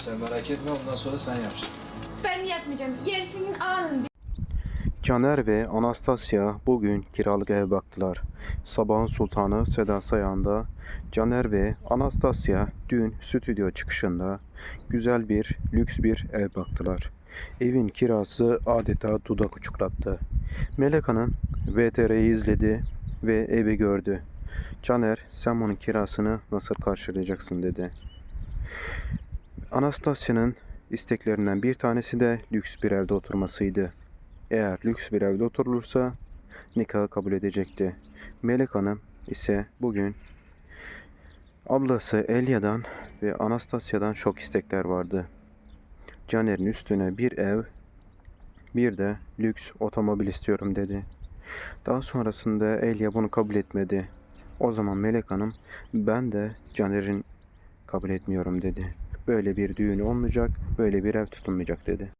Sen merak etme ondan sonra sen yapacaksın. Ben yapmayacağım. Yer senin ağanın. Caner ve Anastasya bugün kiralık ev baktılar. Sabahın sultanı Seda Sayan'da Caner ve Anastasya dün stüdyo çıkışında güzel bir lüks bir ev baktılar. Evin kirası adeta dudak uçuklattı. Melek Hanım VTR'yi izledi ve evi gördü. Caner sen bunun kirasını nasıl karşılayacaksın dedi. Anastasya'nın isteklerinden bir tanesi de lüks bir evde oturmasıydı. Eğer lüks bir evde oturulursa nikahı kabul edecekti. Melek Hanım ise bugün ablası Elya'dan ve Anastasya'dan çok istekler vardı. Caner'in üstüne bir ev, bir de lüks otomobil istiyorum dedi. Daha sonrasında Elya bunu kabul etmedi. O zaman Melek Hanım ben de Caner'in kabul etmiyorum dedi. Böyle bir düğün olmayacak, böyle bir ev tutulmayacak dedi.